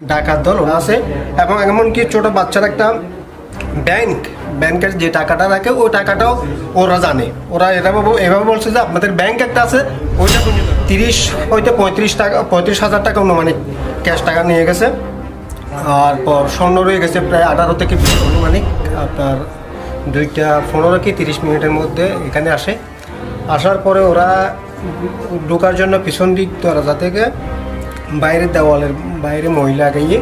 ডাকাত দল ওরা আছে। এবং এমনকি ছোট বাচ্চার একটা ব্যাংক, ব্যাংকের যে টাকাটা রাখে ওই টাকাটাও ওরা জানে। ওরা এটা এভাবে বলছে যে আপনাদের ব্যাংক একটা আছে, ওইটা তিরিশ হইতে পঁয়ত্রিশ টাকা, পঁয়ত্রিশ হাজার টাকা অনুমানিক ক্যাশ টাকা নিয়ে গেছে। আর পর স্বর্ণ রয়ে গেছে প্রায় আঠারো থেকে অনুমানিক। আপনার দুইটা পনেরো কি তিরিশ মিনিটের মধ্যে এখানে আসে। আসার পরে ওরা ঢোকার জন্য পিছন দিক দরজা থেকে বাইরের দেওয়ালের বাইরে মহিলা গিয়ে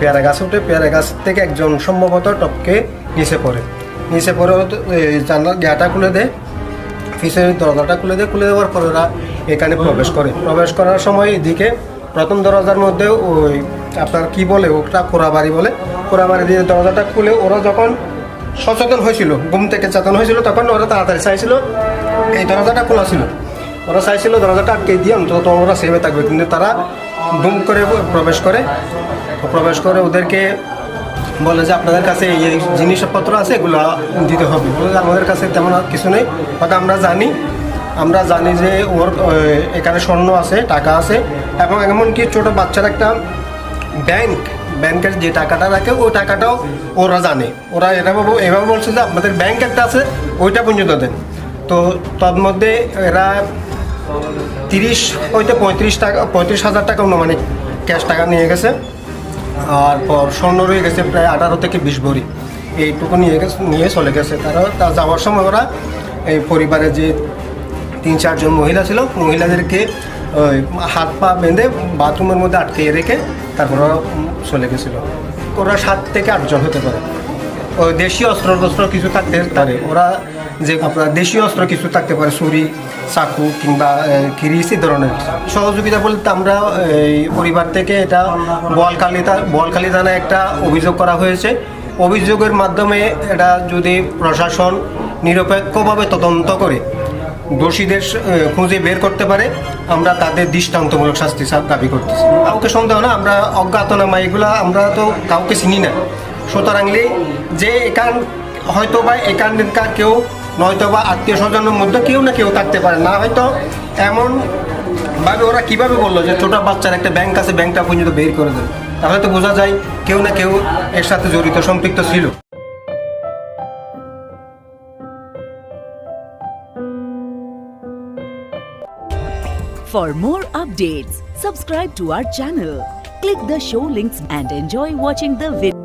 পেয়ারা গাছ উঠে পেয়ারা গাছ থেকে একজন সম্ভবত টপকে নিচে পড়ে। নিচে এ, জানলা গেটা খুলে দেয় পিছনের দরজাটা খুলে দেয়। খুলে দেওয়ার পর ওরা এখানে প্রবেশ করে। প্রবেশ করার সময় এদিকে প্রথম দরজার মধ্যে ওই আপনার কি বলে ওটা কোরাবাড়ি বলে। কোরাবাড়ি দিয়ে দরজাটা খুলে ওরা যখন সচেতন হয়েছিল ঘুম থেকে চেতন হয়েছিল তখন ওরা তাড়াতাড়ি চাইছিল এই দরজাটা খোলা ছিল। ওরা চাইছিল দরজাটা আটকে দিয়ে অন্তত ওরা সেভে থাকবে। কিন্তু তারা দুম করে প্রবেশ করে। প্রবেশ করে ওদেরকে বলে যে, আপনাদের কাছে এই জিনিসপত্র আছে, এগুলো দিতে হবে। বলে আমাদের কাছে তেমন কিছু নেই। হয়তো আমরা জানি আমরা জানি যে ওর এখানে স্বর্ণ আছে, টাকা আছে এবং এমনকি ছোট বাচ্চার একটা ব্যাংক ব্যাংকের যে টাকাটা রাখে, ওই টাকাটাও ওরা জানে। ওরা এটা ভাবে- এভাবে বলছে যে, আপনাদের ব্যাংক একটা আছে, ওইটা পর্যন্ত দেন। তো তার মধ্যে এরা তিরিশ হইতে পঁয়ত্রিশ টাকা, পঁয়ত্রিশ হাজার টাকা মানে ক্যাশ টাকা নিয়ে গেছে। আর পর স্বর্ণ রয়ে গেছে প্রায় আঠারো থেকে বিশ ভরি। এইটুকু নিয়ে গেছে, নিয়ে চলে গেছে। তারা, তা যাওয়ার সময় ওরা এই পরিবারে যে তিন, চারজন মহিলা ছিল, মহিলাদেরকে ওই হাত পা বেঁধে বাথরুমের মধ্যে আটকে রেখে তারপর চলে গেছিল। ওরা সাত থেকে আটজন হতে পারে। ওই দেশীয় অস্ত্র টস্ত্র কিছু থাকতে পারে। ওরা যে আপনার দেশীয় অস্ত্র কিছু থাকতে পারে, ছুরি, চাকু কিংবা কিরিস এই ধরনের। সহযোগিতা বলতে আমরা, এই, পরিবার থেকে এটা বোয়ালখালী থা- বোয়ালখালী থানায় একটা অভিযোগ করা হয়েছে। অভিযোগের মাধ্যমে এটা যদি প্রশাসন নিরপেক্ষভাবে তদন্ত করে, দোষীদের খুঁজে বের করতে পারে, আমরা তাদের দৃষ্টান্তমূলক শাস্তি দাবি করতেছি। কাউকে সন্দেহ না, আমরা অজ্ঞাতনামা, এগুলা আমরা তো কাউকে চিনি না। সুতরাং যে এখান হয়তো বা এখানকার কেউ নয়তো বা আত্মীয় স্বজনের মধ্যে কেউ না কেউ থাকতে পারে না হয়তো এমন ভাবে ওরা কীভাবে বলল যে ছোট বাচ্চার একটা ব্যাংক আছে ব্যাংকটা পর্যন্ত বের করে দেবে তাহলে তো বোঝা যায় কেউ না কেউ এর সাথে জড়িত সম্পৃক্ত ছিল For more updates, subscribe to our channel, click the show links and enjoy watching the video.